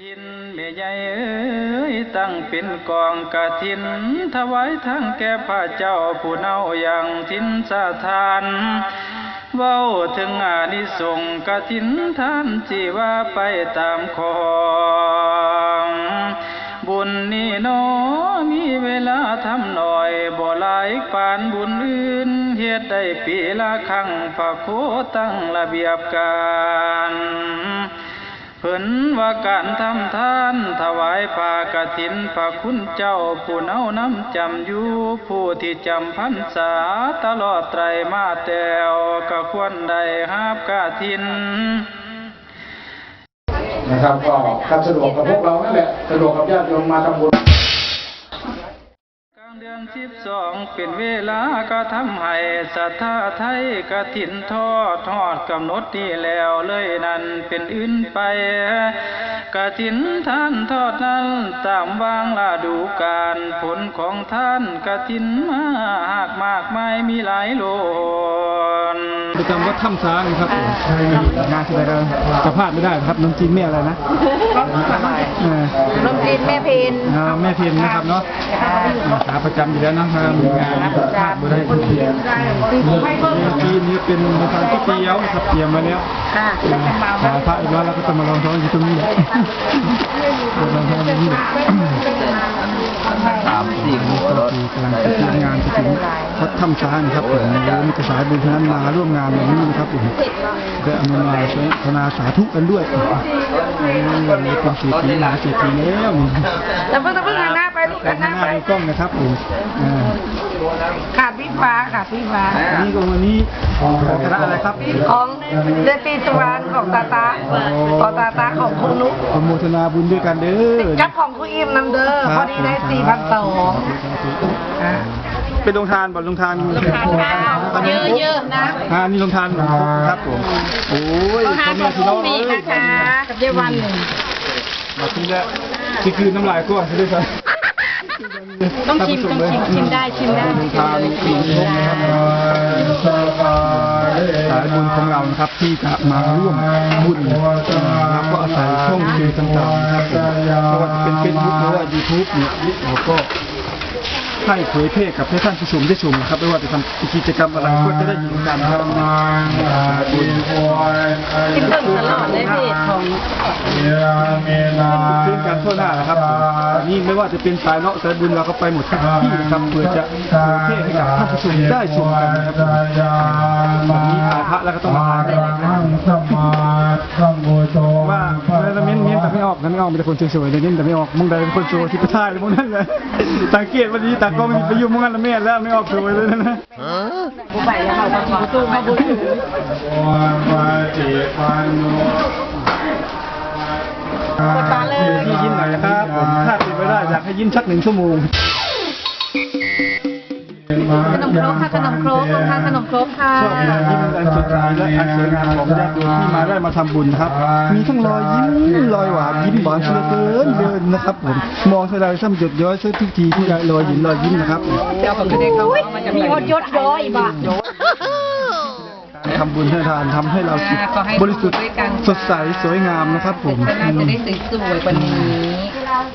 ทินเมยใหญ่เอ้ยตั้งเป็นกองกะทิน ถวายทั้งแก่พระเจ้าผู้เน่าอย่างทินสาทานเว้าถึงอานิสงส์กะทินท่านที่ว่าไปตามของบุญนี่นอมีเวลาทำหน่อยบ่หลายปานบุญอื่นเฮ็ดได้ปีละครั้งฝากโคตั้งระเบียบการ เพิ่นว่าการทำทานถวายปากถินพระคุณเจ้าผู้เน่าน้ำจำอยู่ผู้ที่จำพรรษาตลอดไตรมาแต้วก็ควรได้หาบกฐิน นะครับก็ครับสะดวกกับพวกเรานั่นแหละสะดวกกับญาติโยมมาทำบุญ สิบสองเป็นเวลาก็ทำให้ศรัทธาไทยกฐินทอดทอดกำหนดนี่แล้วเลยนั่นเป็นอื่นไปกฐินท่านทอดนั้นตามวางลาดูการผลของท่านกฐินมากมากมายมีหลายโลนประจำวัดถ้ำช้างครับผมงานที่ไหนก็จะพลาดไม่ได้ครับน้ำจีนแม่อะไรนะเออน้องจีนแม่เพนอ่าแม่เพียนนะครับเนาะขาประจำอยู่แล้วนะครับมีงานพลาดไม่ได้ทุกทีแม่จีนนี่เป็นในทางที่เตี้ยวครับเตรียมมาแล้วค่ะหาพระอีกแล้วเราก็จะมาลองท้องอยู่ตรงนี้แหละลองท้องอยู่นี่สามสี่หัวรถกำลังจะทำงานจะถึงวัดถ้ำช้างนครับผมมีกระสายบุญทั้งนั้นมาร่วมงานอย่างนี้นะครับผมได้อนุโมทนาสาธุกันด้วยวันนี้เป็นเศรษฐีหลาเศรษฐีแล้วนี่แล้วเพิ่งเพิ่งหันหน้า ลูกแต่หันหข้าน้างหไปน้ามีกล้องนะครับผมอ่าขาดพี่ฟ้าขาดพี่ฟ้าอันนี้ก็วันนี้ของคณะอะไรครับ ของเดนตีสวรรค์ของตาตาของตาตาของคุณนุ๊กอนุโมทนาบุญด้วยกันเด้อจับของคุณอิมนำเด้อพอดีได้สี่พันสองเป็นโรงทานบ่โรงทานเยอะเยอะๆนะอ่านี่โรงทานครับผมโอ้ยต้องหาพ่อขแม่องพี่คุน้องณมีนะคะกับเยาวันหนึ่งมาทีละที่คือน้ำลายก้อนใช่ไหมครับ ต้องชิมต้องชิมชิมได้ชิมได้ทานปีนี้นะครับสายบุญของเรานะครับที่จะมาร่วมบุญแล้วก็อาศัยช่องสื่อต่างๆนะครับไม่ว่าจะเป็นเฟซบุ๊กหรือว่ายูทูบเนี่ยเราก็ ให้เผยแพร่กับให้ท่านผู้ชมได้ชมนะครับไม่ว่าจะทำกิจกรรมอะไรก็จะได้ยินกันครับบุญชิมเพิ่มตลอดเลยพี่ของซึ่งการทั่วหน้านะครับนี่ไม่ว่าจะเป็นสายเลาะสายบุญเราก็ไปหมดทุกที่นะครับเพื่อจะเผยแพร่ให้กับท่านผู้ชมได้ชมกันนะครับวันนี้อาพระแล้วก็ต้องมาทานกันว่าแล้วเม้นเม้นแต่ไม่ออกนั้นไม่ออกมีแต่คนสวยๆเลยเม้นแต่ไม่ออกมึงใดเป็นคนสวยที่ไปถ่ายมึงนั่นเลยสังเกตวันนี้ตากล้องไปยุ่งมึงนั่นละแม่แล้วไม่ออกสวยเลยนะผู้ใหญ่เขาเขาตู้มาบุญกดตาเลยพี่ยิ้มหน่อยนะครับผมถ้าเป็นไปได้อยากให้ยิ้มสักหนึ่งชั่วโมงขนมครกค่ะขนมครกค่ะขนมครกค่ะชอบงานยิ้มอันสุดใสและอันสวยงามของญาติโยมที่มาได้มาทำบุญครับ มีทั้งรอยยิ้มรอย หวานยิ้มหวานเชื่อเกินเดินนะครับผมมองเท่าไรซ้ำหยดย้อยสักทุกทีที่รอยยิ้มรอยยิ้มนะครับเดี๋ยวผมจะได้เข้ามันจะมีคนยศย้อยบ้าทำบุญให้ทานทำให้เราจิตบริสุทธิ์สดใสสวยงามนะครับ ผมจะน่าจะได้สวยๆกว่านี้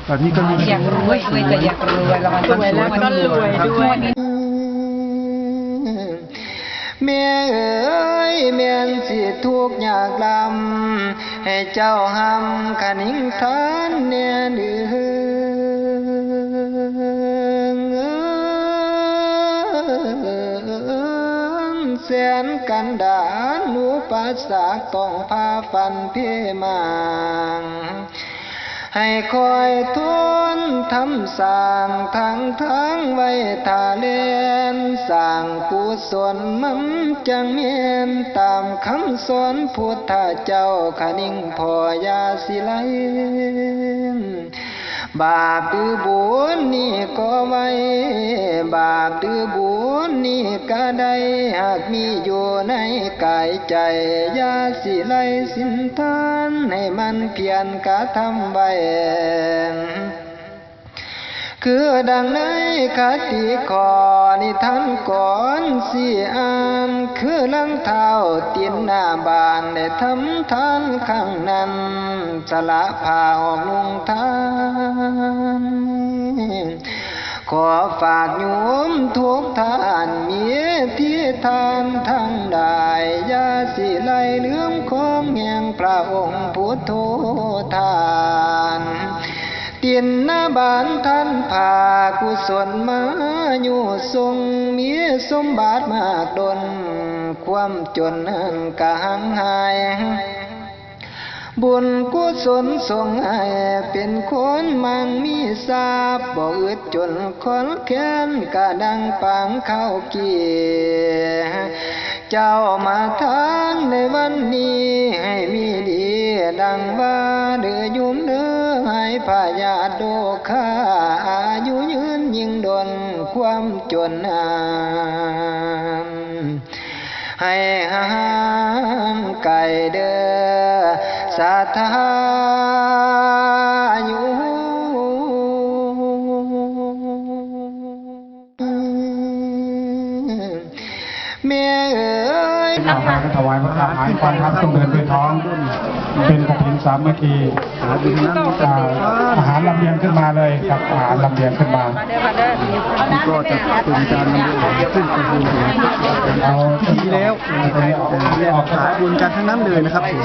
แบบนี้ก็มีอยากรวยรวยจะอยากรวยแล้วมันสวยแล้วก็รวยด้วย แม่เอ๋ยแม่นสิทุกข์ยากลำให้เจ้าหำขันิ่งทานแน่เดืองแสนกันดานหนูปัสสากต้องพาฟันเพมัง ให้คอยทนทำสร้างทางทั้งไว้ทาเลนสร้างกุศลมันจังเมียนตามคำสอนพุทธเจ้าขนิ่งพอยาสิไล บาปตือบุญนี่ก็ไว้ บาปตือบุญนี่ก็ได้หากมีอยู่ในกายใจอยาสิไลสินทานให้มันเพียรกระทำไว้ คือดังในคติคอนิทานก่อนสิอ่านคือลังเท้าตีนหน้าบานได้ทำทานข้างนั้นสละผ้าออกนุ่งทานขอฝากโยมทุกท่านมีที่ทานทั้งใดอย่าสิไลเลื่อมของแห่งพระองค์พุทโธทาน เตียนหน้าบานท่านพากุศลมาอยู่ทรงมีสมบัติมากดน ความจนนั้นกะหังหาย บุญกุศลส่งให้เป็นคนมั่งมีทรัพย์บ่อึดจนคนแค้นกะดังปังเข้าเกียเจ้ามาทางในวันนี้ให้มีดีดังว่าเดือยอให้ พายาโดคาอายุยืนยิ่งดนความจนนานให้ห้ามไก่เด้อสาธา ยอาหารก็ถวายพระทหารฟันครับต้องเดินด้วยท้อง เป็นกฐินสามัคคีอ่าอาหารลำเลียงขึ้นมาเลยครับอาหารลำเลียงขึ้นมาก็จะเป็นการนำเรียนขึ้นกระบวนการเอาพิธีแล้วออกสายบุญกันทั้งนั้นเลยนะครับผม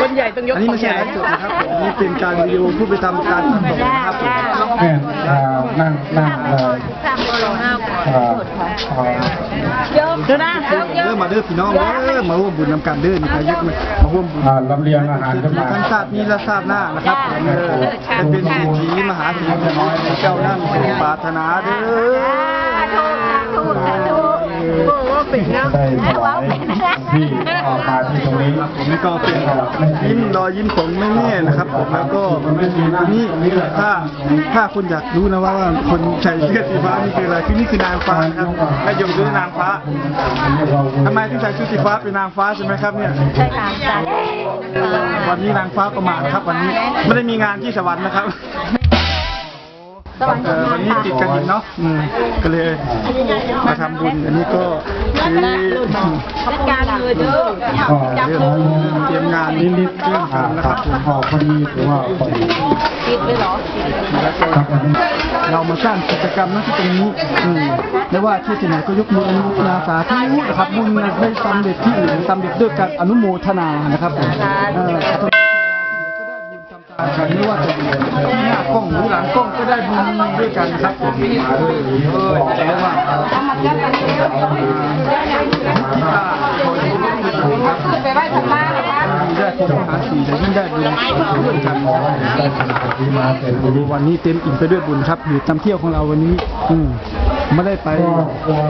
คนใหญ่ต้องยกอันนี้ไม่ใช่ไลฟ์สดนะครับผมอันนี้เป็นการวิดีโอผู้ไปทำการตัดต่อนะครับผมเนี่ยอ่านั่งนั่งเลยอ่าอ่า เดี๋ยวนะเริ่มมาเด้อพี่น้องเด้อมาร่วมบุญนำกันเด้อนี่ใครยึดมามาร่วมบุญอ่าลำเลียงอาหารขึ้นมาทั้งชาตินี้และชาติหน้านะครับเออจะเป็นเศรษฐีมหาเศรษฐีน้อยเจ้านั่งสมปรารถนาเด้อ ได้ถวายที่ออกมาที่ตรงนี้ผมนี่ก็เป็นยิ้มรอยยิ้มของแม่แม่นะครับผมแล้วก็นี่ถ้าถ้าคุณอยากรู้นะว่าคนใส่เสื้อสีฟ้านี่คืออะไรคือนี่คือนางฟ้านะครับแม่ยมคือนางฟ้าทำไมถึงใส่ชุดสีฟ้าเป็นนางฟ้าใช่ไหมครับเนี่ยใช่ค่ะจ้ะวันนี้นางฟ้าก็มานะครับ วันนี้ไม่ได้มีงานที่สวรรค์นะครับ สวรรค์เออวันนี้ติดกันอีกเนาะอืมก็เลยมาทำบุญอันนี้ก็คือจัดการเลยเด้อก็เริ่มเตรียมงานนิดๆเริ่มอ่าทำนะคครัรับบผมพอพอดีถือว่าพอดีคิดเลยเหรอครับวันนี้เรามาสร้างกิจกรรมนะที่ตรงนี้อืมไม่ว่าที่ที่ไหนก็ยกมืออนุโมทนาสาธุนะครับบุญไม่สำเร็จที่อื่นสำเร็จด้วยการอนุโมทนานะครับผม เออขอโทษกันไม่ว่าจะอยู่หน้ากล้องหรือหลังกล้องก็ได้บุญด้วยกันครับผมเออแต่ว่าที่ตาคอยดูครับไปไหว้ธรรมะนะคะได้ที่มหาสีได้ยิ่งได้บุญร่วมกันวันนี้เต็มอิ่มไปด้วยบุญครับอยู่ตามเที่ยวของเราวันนี้ อืมไม่ได้ไป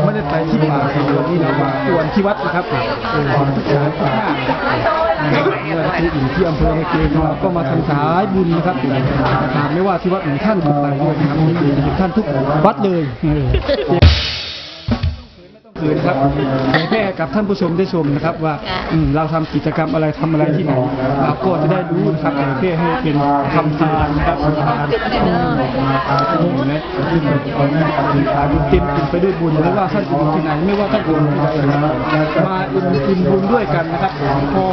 ไม่ได้ไปที่ป่าวันนี้เรามาอวนที่วัดนะครับเออทุกสายทุกหน้าเมื่อที่อิ่ที่อำเภอเกษเราก็มาทำสายบุญนะครับไม่ว่าที่วัดของท่านต่างๆด้วยนะครับท่านทุกวัดเลย คืนครับเผยแพร่กับท่านผู้ชมได้ชมนะครับว่าอืมเราทำกิจกรรมอะไรทำอะไรที่ไหนเราก็จะได้รู้นะครับเผยแพร่ให้เป็นคำทานนะครับคำทานอืมนี่นะที่เป็นคนแม่ทานเต็มอิ่มไปด้วยบุญไม่ว่าท่านจะอยู่ที่ไหนไม่ว่าท่านจะอยู่ที่ไหนมาอิ่มอิ่มบุญด้วยกันนะครับ พอ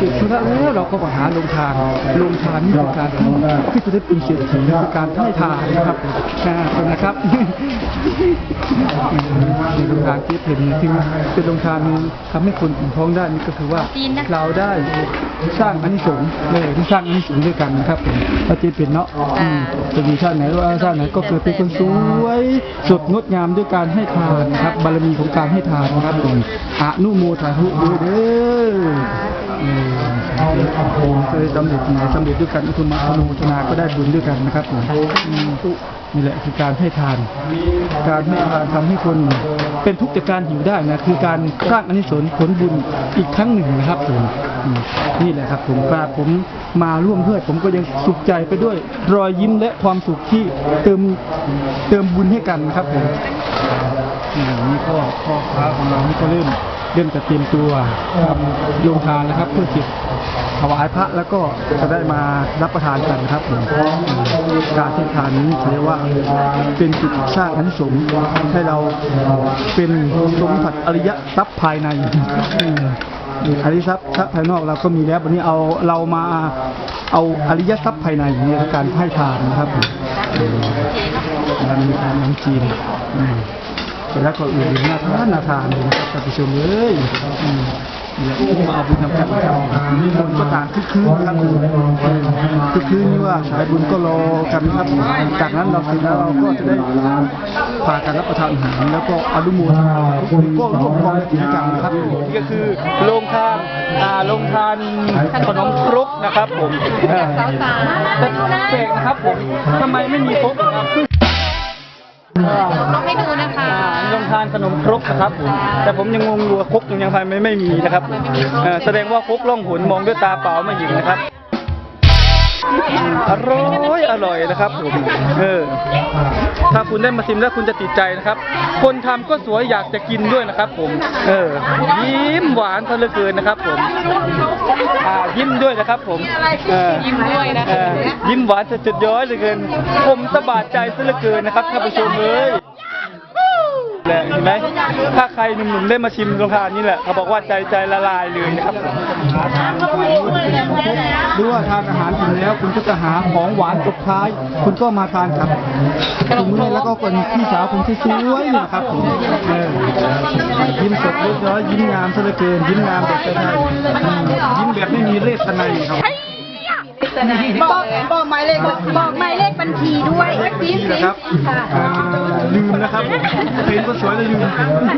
จุดทุกท่านแล้วเราก็มาหาลงทานลงทานนี่คือการที่ที่จะได้เป็นเศรษฐีคือการให้ทานนะครับอ่าขอบคุณนะครับเป็นโรงทานที่เป็นที่เป็นโรงทานทำให้คนอิ่มท้องได้นี่ก็คือว่าเราได้สร้างอานิสงส์เลยที่สร้างอานิสงส์ด้วยกันนะครับผมพระเจเป็นเนาะอืมจะมีชาติไหนว่าชาติไหนก็เกิดเป็นคนสวยสดงดงามด้วยการให้ทานนะครับบารมีของการให้ทานนะครับผมอนุโมทนาด้วยเด้ออืม เคยสำเร็จไหนสำเร็จด้วยกันอุทมะอนุโมทนาก็ได้บุญด้วยกันนะครับผมนี่แหละคือการให้ทาน การให้ทานทำให้คนเป็นทุกข์จากการหิวได้นะคือการสร้างอานิสงส์ผลบุญอีกครั้งหนึ่งนะครับผมนี่แหละครับผมกาบผมมาร่วมด้วยผมก็ยังสุขใจไปด้วย รอยยิ้มและความสุขที่เติมเติมบุญให้กันนะครับผมมนี่ก็พ่อค้าของเรานี่ก็เริ่ม เริ่มจะเตรียมตัวลงทานนะครับ เพื่อจิตถวายพระแล้วก็จะได้มารับประทานกันนะครับผมการที่ทานนี้ถือว่าเป็นจุดสร้างอานิสงให้เราเป็นสมผัสอริยทรัพย์ภายในอืมอริยทรัพย์ทรัพย์ภายนอกเราก็มีแล้ววันนี้เอาเรามาเอาอริยทรัพย์ภายในในการให้ทานนะครับผมมันมีทานน้ำจีนอืม เสร็จแล้วก็อื่นน่าทานน่าทานนะครับท่านผู้ชมเอ้ยอืมเนี่ยมาเอาบุญนำกันครับคนก็ต่างคึกคืนครับคึกคืนนี่ว่าสายบุญก็รอกันครับจากนั้นเราเสร็จแล้วเราก็จะได้พากันรับประทานอาหารแล้วก็อนุโมทนาทุกคนก็ร่วมกองกิจกรรมครับนี่ก็คือโรงทานโรงทานขนมครกนะครับผมแต่แปลกนะครับผมทำไมไม่มีครกครับ ทานขนมครกนะครับผมแต่ผมยังงงอยู่ว่าครกยังไงไม่ไม่มีนะครับเอ่อแสดงว่าครกล่องหนมองด้วยตาเปล่าไม่เห็นนะครับ อร่อยอร่อยนะครับผมเออถ้าคุณได้มาชิมแล้วคุณจะติดใจนะครับ คนทำก็สวยอยากจะกินด้วยนะครับ ผม เออ ยิ้มหวานซะเหลือเกินนะครับ ผมอ่ายิ้มด้วยนะครับ ผมเออยิ้มด้วยนะ เออยิ้มหวานจะจุดย้อยเหลือเกิน ผมสบาดใจซะเหลือเกินนะครับท่านผู้ชมเอ้ย แหละเห็นไหมถ้าใครหนุ่มๆได้มาชิมโรงทานนี่แหละเขาบอกว่าใจใจละลายเลยนะครับหรือว่าทานอาหารถึงแล้ว คุณก็จะหาของหวานตบท้าย คุณก็มาทานกับคุณแม่แล้วก็คนพี่สาวคุณที่สวยๆนี่นะครับผมยิ้มสดเรียบร้อยยิ้มงามซะเหลือเกินยิ้มงามแบบไทยยิ้มแบบไม่มีเรศนัยครับ บอกบอกหมายเลขบอกหมายเลขบัญชีด้วยซีซีนะครับอ่าลืมนะครับเห็นก็สวยแล้วลืม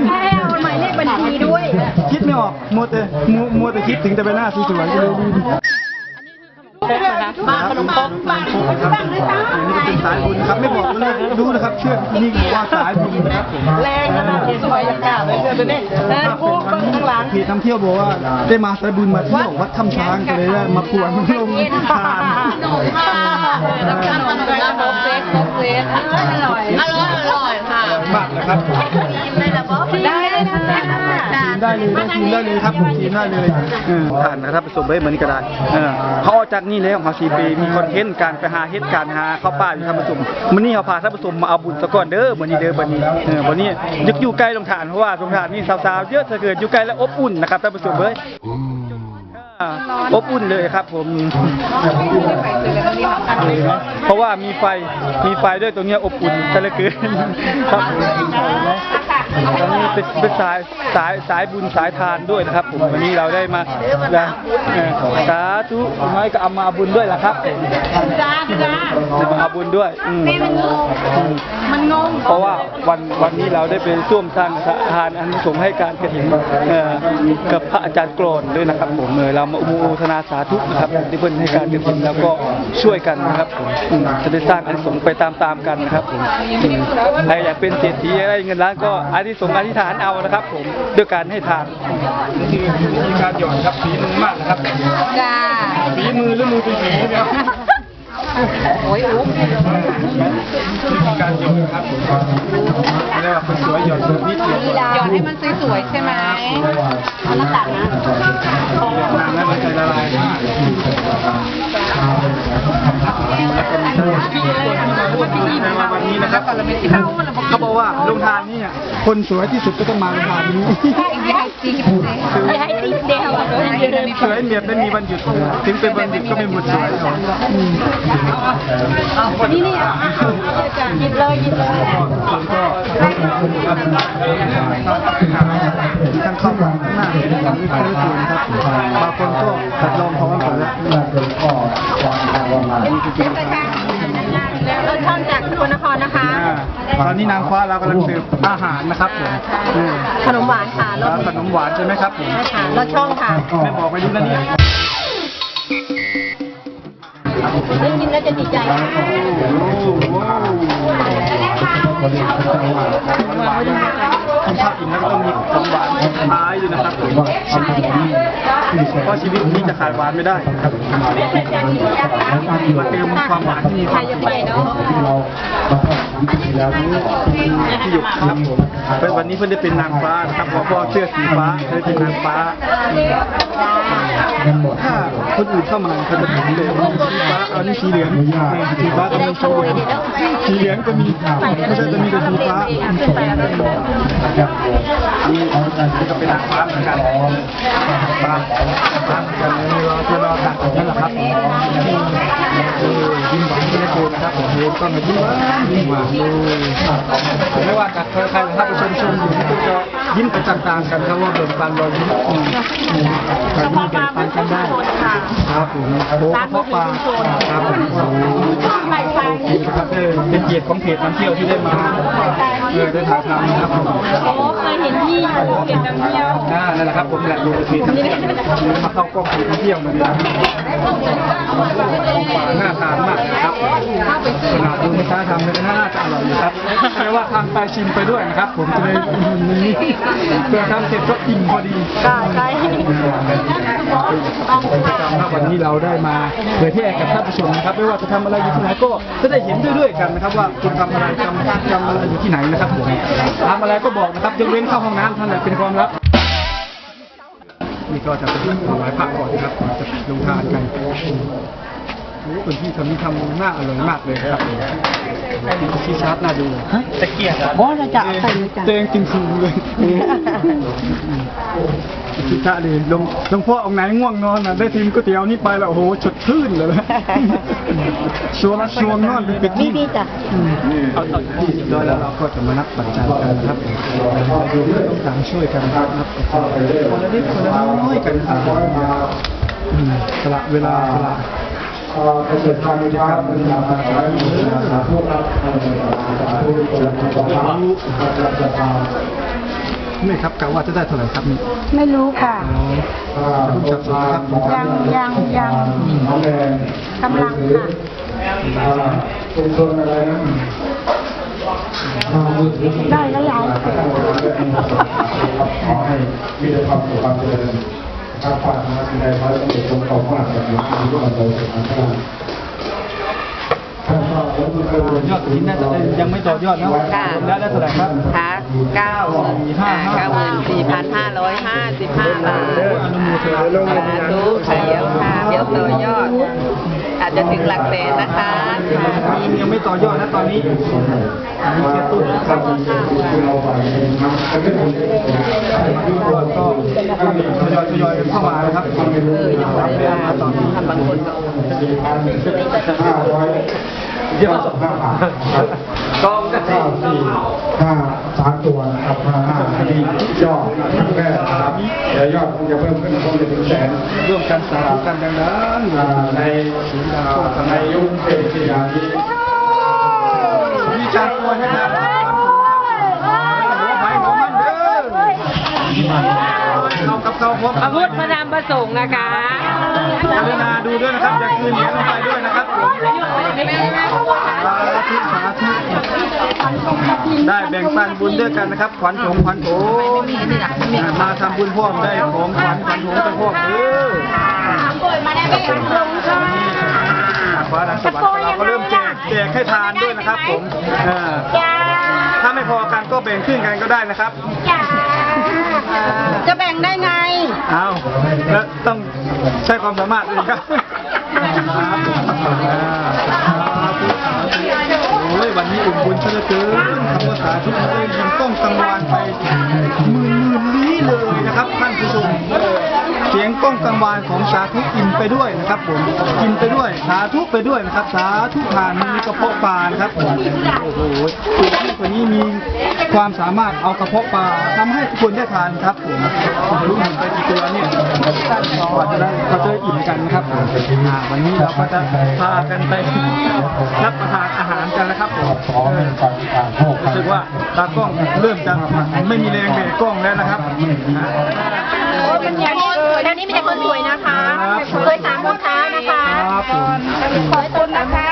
แค่เอาหมายเลขบัญชีด้วย คิดไม่ออกมัวแต่มัวมัวแต่คิดถึงแต่ใบหน้าสวยๆก็เลยลืม บ้านขนมครกบ้านขนมครกบ้างด้วยจ้า อันนี้ก็เป็นสายบุญนะครับไม่บอกก็เลยรู้นะครับ เชื่อนี่บอกว่าสายบุญนะครับผมแรงขนาดที่สวยอย่างกาเลยเกินนี่เออกูก็ข้างหลังเพจนำเที่ยวบอกว่าได้มาสายบุญมาเที่ยววัดถ้ำช้างก็เลยได้มาปวนลงทานน้ำขนมน้ำครกเซตครกเซตอร่อยอร่อยอร่อยค่ะมากนะครับได้เลยนะคะ ทีม ได้เลยได้ทีมได้เลยครับผมทีมได้เลยเออทานนะครับผสมไว้เหมือนนี้ก็ได้เออเขาออกจากนี่แล้วเขาซีไปมีคอนเทนต์การไปหาเฮ็ดการหาข้าวป้าอยู่ท่านผู้ชมมื้อนี้เขาพาท่านผู้ชมมาเอาบุญซะก่อนเด้อมื้อนี้เด้อวันนี้เออวันนี้ยึกอยู่ใกล้โรงทานเพราะว่าโรงทานนี่สาวๆเยอะเหลือเกินอยู่ใกล้และอบอุ่นนะครับท่านผู้ชมเอ้ยอ่าอบอุ่นเลยครับผมเพราะว่ามีไฟมีไฟด้วยตรงเนี้ยอบอุ่นซะเหลือเกินครับผมตอนนี้ เป็นเป็นสายสายสายบุญสายทานด้วยนะครับผมวันนี้เราได้มานะเออสาธุน้อยก็เอามาบุญด้วยล่ะครับจ้าจ้าจะมาเอาบุญด้วยอืมมันงงมันงงเพราะว่าวันวันนี้เราได้ไปร่วมสร้างทานอันสงส์ให้การกระถิ่นเอ่อกับพระอาจารย์โกรนด้วยนะครับผมเออเรามาอนุโมทนาสาธุนะครับที่เพิ่นให้การกระถิ่นแล้วก็ช่วยกันนะครับผมอืมจะได้สร้างอันสงส์ไปตามๆกันนะครับผมอืมใครอยากเป็นเศรษฐีอะไรเงินล้านก็อธิสงส์อธิษฐานเอานะครับ ผมด้วยการให้ทานนี่คือวิธีการหยอดครับฝีมือมากนะครับจ้าฝีมือหรือมือเป็นฝีครับโอ้ยอุ๊บวิธีการหยอดครับเรียกว่าคนสวยหยอดแบบนิดเดียวหยอดให้มันสวยๆใช่ไหมเอาน้ำตาลนะนานแล้วมันจะละลายมาก วันนี้นะครับเขาบอกว่าโรงทานนี่คนสวยที่สุดก็ต้องมาโรงทานนี้สวยเมียไม่มีวันหยุดถึงเป็นวันหยุดก็ไม่หมดสวยนี่นี่หยิบเลยหยิบเลยทั้งเข้ามาข้างหน้ามีคนสวยครับบางคนก็ตัดรองท้องก่อนแล้ว เราช่องจากสกลนครนะคะอ่าตอนนี้นางฟ้าเรากำลังเสิร์ฟอาหารนะครับผมอืมขนมหวานค่ะรร้าสนขนมหวานใช่ไหมครับผมค่ะรสช่องค่ะไม่บอกไม่รู้นะเนี่ยได้กินแล้วจะดีใจโอ้โห กินข้าวอิ่มแล้วก็ต้องมีของหวานท้ายด้วยนะครับผมทำขนมที่เพราะชีวิตนี้จะขาดหวานไม่ได้มาแล้วก็ตั้งอยู่มาเติมความหวานที่มีความสุขที่เราเราทำปีที่แล้วนี้ที่อยู่ครับผมวันนี้เพื่อนได้เป็นนางฟ้านะครับพ่อเสื้อสีฟ้าได้เป็นนางฟ้า เงินหมดถ้าคนอื่นเข้ามาเขาจะเป็นเลยสีฟ้าเอานี่สีเหลืองสีฟ้าก็มีสีเหลืองสีเหลืองก็มีไม่ใช่จะมีแต่สีฟ้านะครับนี่เอาใจที่ก็เป็นนางฟ้าเหมือนกันฟ้าฟ้ากันนี่เราจะรอตัดนั่นแหละครับยิ้มหวานที่ได้โกนนะครับผมเองก็มายิ้มหวานยิ้มหวานดูไม่ว่าจากใครๆนะครับไปชมชมอยู่นี่ก็จะ ยิ้มไปต่างๆกันครับว่าเบิกบานรอยยิ้มรอยยิ้มแบ่งปันกันได้ครับผมโอ้พ่อปลาครับผมโอ้ครับเออเป็นเกียรติของเพจมันเที่ยวที่ได้มาเออได้ถ่ายทำนะครับผมโอ้เคยเห็นที่อยู่เก็บน้ำเที่ยวอ่านั่นแหละครับผมแหละดูเพจทั้งเที่ยวมาเข้ากล้องเพจท่องเที่ยวมาเลยของฝากน่าทานมากนะครับขนาดดูไม่ช้าทำเลยน่าจะอร่อยอยู่ครับแปลว่าทางไปชิมไปด้วยนะครับ ผมจะได้นี้เพื่อทำเสร็จก็อิ่มพอดีใช่ใช่ครับวันนี้เราได้มาเผยแพร่กับท่านผู้ชมนะครับ ไม่ว่าจะทำอะไรอยู่ที่ไหนก็จะได้เห็นด้วยๆกันนะครับ ว่าคุณทำอะไรทำทำอะไรอยู่ที่ไหนนะครับผมทำอะไรก็บอกนะครับยกเว้นเข้าห้องน้ำท่านเป็นความลับนี่ก็จะเป็นถวายพระก่อนนะครับจะลงทานกัน โอ้โหคนที่ทำนี่ทำหน้าอร่อยมากเลยครับชี้ชาร์จน่าดูตะเกียบบอสจะใส่จ้ะเตงกินสูงเลยชี้ชาร์จเลยหลวงหลวงพ่อองค์ไหนง่วงนอนน่ะได้ทีมก๋วยเตี๋ยวนี่ไปแล้วโอ้โหสดชื่นเลยนะชัวร์ชัวร์นอนเป็นเป็ดนี่ที่ดีจ้ะเอาต่อที่เรียบร้อยแล้วเราก็จะมานับปัจจัยกันนะครับต้องต่างช่วยกันนะครับนับปัจจัยคนละนิดคนละน้อยกันนะครับอืมสละเวลาสละ เกษตรกรรมครับเป็นสาขาสาธุครับสาธุสาธุสาธุสาธุนี่ครับกะว่าจะได้เท่าไหร่ครับนี่ไม่รู้ค่ะคุณจับสนครับยังยังยังกำลังค่ะเป็นชนอะไรนะได้แล้วยายขอให้มีแต่ความสุขความเจริญ ข้าพเจ้าสิ่งใดขอให้สำเร็จสมปรารถนาแบบนี้ทุกคนเราสุขภาพท่านก็ผมเค ยยอดทิ้นน่าจะได้ยังไม่ต่อยอดนะค่ะ รวมแล้วได้เท่าไหร่ครับ ค่ะเก้าหมื่นห้าเก้าหมื่นสี่พันห้าร้อยห้าสิบห้าบาทเอออนุโมทนาลงสาธุค่ะเดี๋ยวค่ะเดี๋ยวต่อยอด อาจจะถึงหลักแสนนะคะยังไม่ต่อยอดนะตอนนี้มีแค่ตุ้นครับยอดก็ทยอยทยอยเข้ามานะครับเออยังไม่ได้มาตอนนี้บางคนก็ห้าร้อย เยี่ยมสองห้าบาทครับกองกันเก้าสี่ห้าสามตัวนะครับห้าห้าอันนี้ยอดครั้งแรกนะครับเดี๋ยวยอดคงจะเพิ่มขึ้นคงจะถึงแสนร่วมกันสาธุกันดังนั้นอ่าในสีดาวในยุคเอเชียนี้มีจานตัวนะครับเอากับเขาพร้อมพระพุทธพระธรรมพระสงฆ์นะคะกรุณาดูด้วยนะครับอย่าคืนเหรียญลงไปด้วยนะครับ ได้แบ่งปันบุญด้วยกันนะครับ ขวัญถงขวัญโถมาทำบุญพ่อมได้ของขวัญขวัญโถงไปพ่อมเด้อมาได้ไม่ถึงลงค่ะฟ้าดังสวรรค์เราก็เริ่มแจกแจกให้ทานด้วยนะครับ ผมถ้าไม่พอกันก็แบ่งครึ่งกันก็ได้นะครับจ้าจะแบ่งได้ไง เอาแล้วต้องใช้ความสามารถเลยครับ โอ้ยวันนี้อุ่นบุญซะเหลือเกินคำว่าสาธุได้ยินต้องกังวานไปหมื่นหมื่นลี้เลยนะครับท่านผู้ชม เสียงก้องกังวานของสาธุอินไปด้วยนะครับผมกินไปด้วยสาธุไปด้วยนะครับ สาธุทานมีกระเพาะปลานะครับผมโอ้โหตัวที่คนนี้มีความสามารถเอากระเพาะปลาทำให้ทุกคนได้ทานครับผมรู้มันไปกี่ตัวเนี่ยกว่าจะได้เขาจะได้อิ่มกันนะครับผมวันนี้เราก็จะพากันไปรับประทานอาหารกันแล้วครับผมรู้สึกว่าตากล้องเริ่มจะไม่มีแรงแบกกล้องแล้วนะครับนะโอ้เป็นอย่างนี้แถวนี้มีแต่คนสวยนะคะครับเคยถามลูกค้านะคะครับผมขอบคุณนะคะ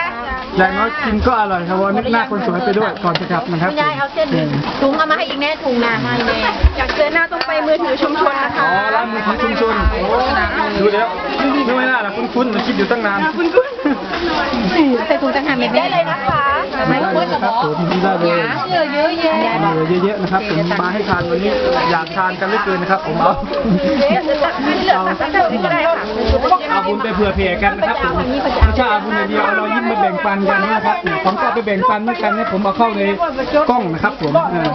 อย่างน้อยกินก็อร่อยครับวันนึกหน้าคนสวยไปด้วยก่อนจะกลับนะครับคุณยายเอาเส้นหนึ่งถุงเอามาให้อีกแน่ถุงนาให้แน่อยากเจอหน้าต้องไปมือถือชุมชนนะคะอ๋อร้านมือถือชุมชนโอ้ดูแล้วไม่น่าล่ะคุ้นๆคิดอยู่ตั้งนาน ใส่ถุงต่างหากได้เลยนะคะไม่ได้เลยนะครับผมนี่ได้เลยเยอะเยอะแยะเออเยอะๆนะครับผมมาให้ทานวันนี้อยากทานกันเหลือเกินนะครับ ผมเอาเอาเอาบุญไปเผื่อแผ่กันนะครับผมไม่ใช่เอาบุญอย่างเดียวเอาเรายิ้มมาแบ่งปันกันนะครับเนี่ยผมก็เอาไปแบ่งปันเหมือนกันนะผมเอาเข้าในกล้องนะครับผมเออ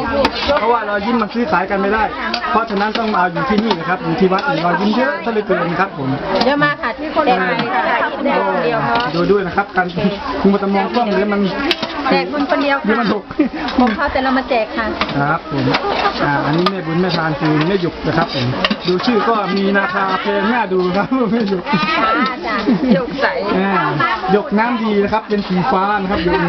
เพราะว่าเรายิ้มมันซื้อขายกันไม่ได้ เพราะฉะนั้นต้องมาเอาอยู่ที่นี่นะครับอยู่ที่วัดนี่เรายิ้มเยอะซะเหลือเกินครับผมเยอะมากค่ะที่คนไทยค่ะแดกคนเดียวพอดูด้วยนะครับการคุณมาตะมองกล้องเดี๋ยวมัน แจกคนคนเดียวเดี๋ยวค่ะมันหกของเขาแต่เรามาแจกค่ะ ครับผมอ่าอันนี้แม่บุญแม่ทานคือแม่หยุกนะครับผมดูชื่อก็มีราคาเพลงน่าดูครับแม่หยุกจ้ะหยกใส อ่าหยกน้ำดีนะครับ เป็นสีฟ้านะครับหยก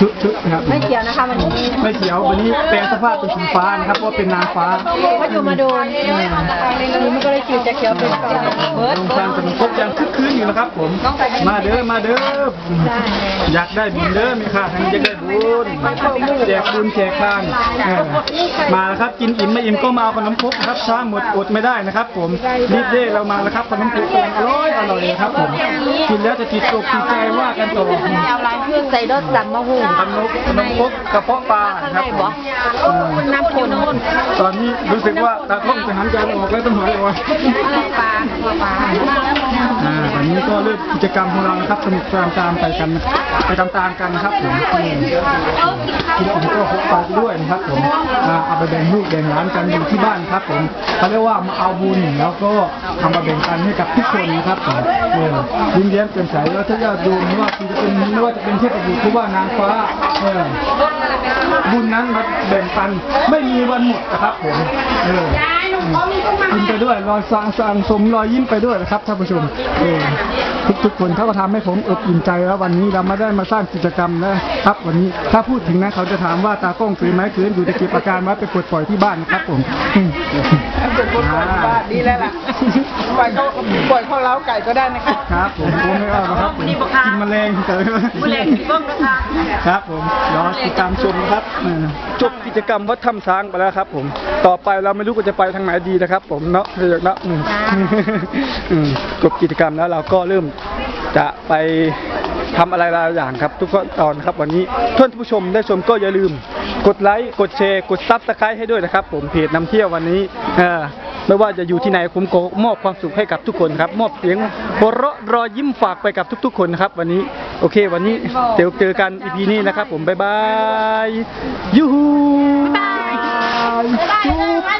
ชุดชุดนะครับไม่เกี่ยวนะคะวันนี้ไม่เขียววันนี้แปลงสภาพเป็นสีฟ้านะครับเพราะเป็นนางฟ้าก็อยู่มาโดนนี่มันก็เลยจิวจะเขียวเป็นเบิร์ดลงทานขนมครกยังคึกคืนอยู่นะครับ ผมมาเด้อมาเด้อ อยากได้บุญเด้อมีค่าทางอยากได้บุญแจกบุญแจกทานเออมาแล้วครับกินอิ่มไม่อิ่มก็มาเอาขนมครกนะครับช้าหมดอดไม่ได้นะครับ ผมรีบเด้เรามาแล้วครับขนมครกกำลังอร่อยอร่อยเลยครับผมกินแล้วจะติดอกติดใจว่ากันต่อเอาลายเครื่องใส่รถสัมมาหุ่งขนมขนมครกกระเพาะปลาครับผมอืมน้ำคนนตอนนี้รู้สึกว่าตาท่องจะหันจานออกแล้วต้องหอยออกปลาปลาอ่าวันนี้ก็เริ่มกิจกรรมของเรานะครับสนุกตามตามๆไปกันไปตามตามๆกันนะครับผมอืมกินอิ่มก็พกไปด้วยนะครับผมเอาไปแบ่งลูกแบ่งหลานกันอยู่ที่บ้านครับผมเขาเรียกว่ามาเอาบุญแล้วก็ทำมาแบ่งปันให้กับทุกคนนะครับผมเออยิ้มแย้มแจ่มใสแล้วถ้าญาติโยมไม่ว่าจะเป็นไม่ว่าจะเป็นเทพบุตรหรือว่านางฟ้าเออบุญนั้นมาแบ่งปันไม่มีวันหมดนะครับผมเออกินไปด้วยรอยสางสางสมรอยยิ้มไปด้วยนะครับท่านผู้ชมเออทุกทุกๆคนเขาก็ทำให้ผมอบอิ่มใจแล้ววันนี้เรามาได้มาสร้างกิจกรรมนะครับวันนี้ถ้าพูดถึงนะเขาจะถามว่าตากล้องคืนไหมคืนอยู่ในเก็บอาการไว้ไปปลดปล่อยที่บ้านนะครับผมอืมดีแล้วล่ะปล่อยเขาปล่อยเขาเล้าไก่ก็ได้นะคะครับผมผมไม่เอานะครับผมกินแมลงเถอะแมลงกินบ้างนะคะครับผมรอติดตามชมนะครับเออจบกิจกรรมวัดถ้ำช้างไปแล้วครับ ผมต่อไปเราไม่รู้ว่าจะไปทางไหนดีนะครับ ผมเนาะเรียกเนาะอืมอืมจบกิจกรรมแล้วเราก็เริ่มจะไป ทำอะไรหลายอย่างครับ ทุกขั้นตอนครับวันนี้ท่านผู้ชมได้ชมก็อย่าลืม กดไลค์กดแชร์กดซับสไครต์ให้ด้วยนะครับ ผมเพจนำเที่ยววันนี้เออไม่ว่าจะอยู่ที่ไหนผมก็มอบความสุขให้กับทุกคนครับ มอบเสียงหัวเราะรอยยิ้มฝากไปกับทุก ๆ คนนะครับ วันนี้โอเค วันนี้เดี๋ยวเจอกันอีพีนี้นะครับ ผมบ๊ายบายยูฮูบ๊ายบาย